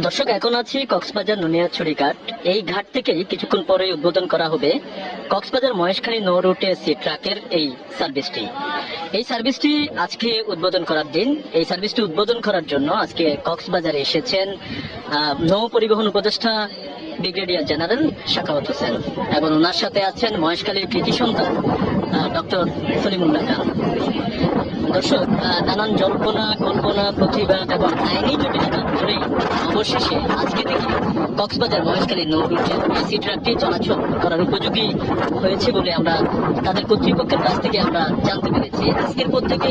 দর্শক, এখন আছি কক্সবাজার নুনিয়াছড়ি ঘাট এই ঘাট থেকে কিছুক্ষণ পরে উদ্বোধন করা হবে কক্সবাজার মহেশখালী নৌ রুটে সি ট্রাকের এই সার্ভিসটি। এই সার্ভিসটি আজকে উদ্বোধন করার দিন। এই সার্ভিসটি উদ্বোধন করার জন্য আজকে কক্সবাজারে এসেছেন নৌ পরিবহন উপদেষ্টা ব্রিগেডিয়ার জেনারেল শাখাওয়াত হোসেন এবং ওনার সাথে আছেন মহেশখালীর কৃতি সন্তান ডক্টর সলিমুল্লাহ খান। দর্শক নানান জল্পনা, কল্পনা, প্রতিবাদ এবং আইনি জটিলতা ধরে অবশেষে আজকে থেকে কক্সবাজার মহেশখালী নৌ রুটে এসি ট্রাকটি চলাচল করার উপযোগী হয়েছে বলে আমরা তাদের কর্তৃপক্ষের কাছ থেকে আমরা জানতে পেরেছি। আজকের পর থেকে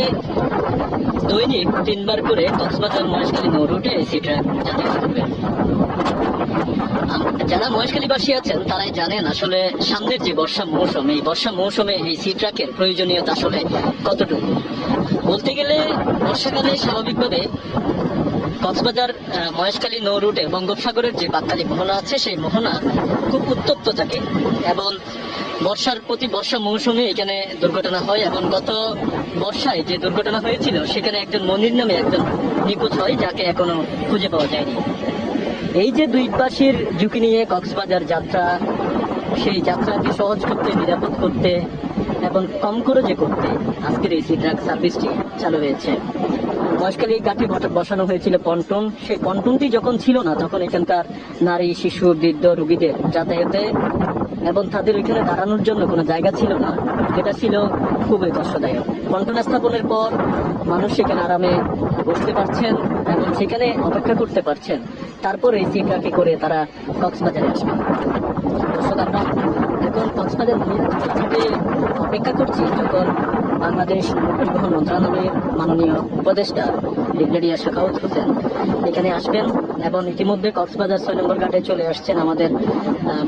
দৈনিক তিনবার করে কক্সবাজার মহেশখালী নৌ রুটে এসি ট্রাক যাতায়াত করবে। যারা মহেশখালীবাসী আছেন, তারাই জানেন আসলে সামনের যে বর্ষা মৌসুম, এই বর্ষা মৌসুমে এই সি ট্রাকের প্রয়োজনীয়তা আসলে কতটুকু? বলতে গেলে বর্ষাকালে স্বাভাবিকভাবে কক্সবাজার মহেশখালী নৌ রুটে বঙ্গোপসাগরের যে বাক্কালি মোহনা আছে, সেই মোহনা খুব উত্তপ্ত থাকে এবং বর্ষার প্রতি বর্ষা মৌসুমে এখানে দুর্ঘটনা হয় এবং গত বর্ষায় যে দুর্ঘটনা হয়েছিল, সেখানে একজন মনির নামে একজন নিখোঁজ হয়, যাকে এখনও খুঁজে পাওয়া যায়নি। এই যে দুই পাশের ঝুঁকি নিয়ে কক্সবাজার যাত্রা, সেই যাত্রাকে সহজ করতে, নিরাপদ করতে এবং কম খরচে করতে আজকের এই সি ট্রাক সার্ভিসটি চালু হয়েছে। মহেশখালী ঘাটে বট- বসানো হয়েছিল পন্টন সেই পন্টনটি যখন ছিল না, তখন এখানকার নারী, শিশু, বৃদ্ধ, রোগীদের যাতায়াতে এবং তাদের ওইখানে দাঁড়ানোর জন্য কোনো জায়গা ছিল না। যেটা ছিল খুবই কষ্টদায়ক। পন্টন স্থাপনের পর মানুষ সেখানে আরামে বসতে পারছেন এবং সেখানে অপেক্ষা করতে পারছেন। তারপর এই সিটটাকে করে তারা কক্সবাজারে আসবেন। এখন কক্সবাজার অপেক্ষা করছি যখন বাংলাদেশ পরিবহন মন্ত্রণালয়ের মাননীয় উপদেষ্টা ব্রিগেডিয়ার শাখাউত হোসেন এখানে আসবেন এবং ইতিমধ্যে কক্সবাজার ছয় নম্বর ঘাটে চলে আসছেন আমাদের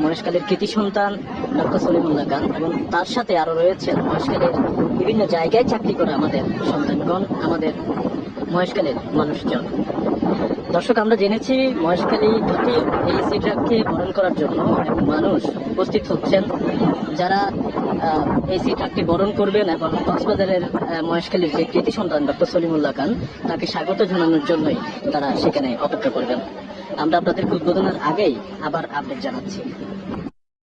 মহেশখালীর কৃতি সন্তান ডক্টর সলিমুল্লাহ খান। এবং তার সাথে আরও রয়েছেন মহেশখালীর বিভিন্ন জায়গায় চাকরি করে আমাদের সন্তানগণ, আমাদের মহেশখালীর মানুষজন। দর্শক, আমরা জেনেছি মহেশখালী ঘাটে এই সি ট্রাককে বরণ করার জন্য মানুষ উপস্থিত হচ্ছেন। যারা এই সি ট্রাকটি বরণ করবেন এবং কক্সবাজারের মহেশখালীর যে কৃতি সন্তান ডক্টর সলিমুল্লাহ খান, তাকে স্বাগত জানানোর জন্যই তারা সেখানে অপেক্ষা করবেন। আমরা আপনাদেরকে উদ্বোধনের আগেই আবার আপডেট জানাচ্ছি।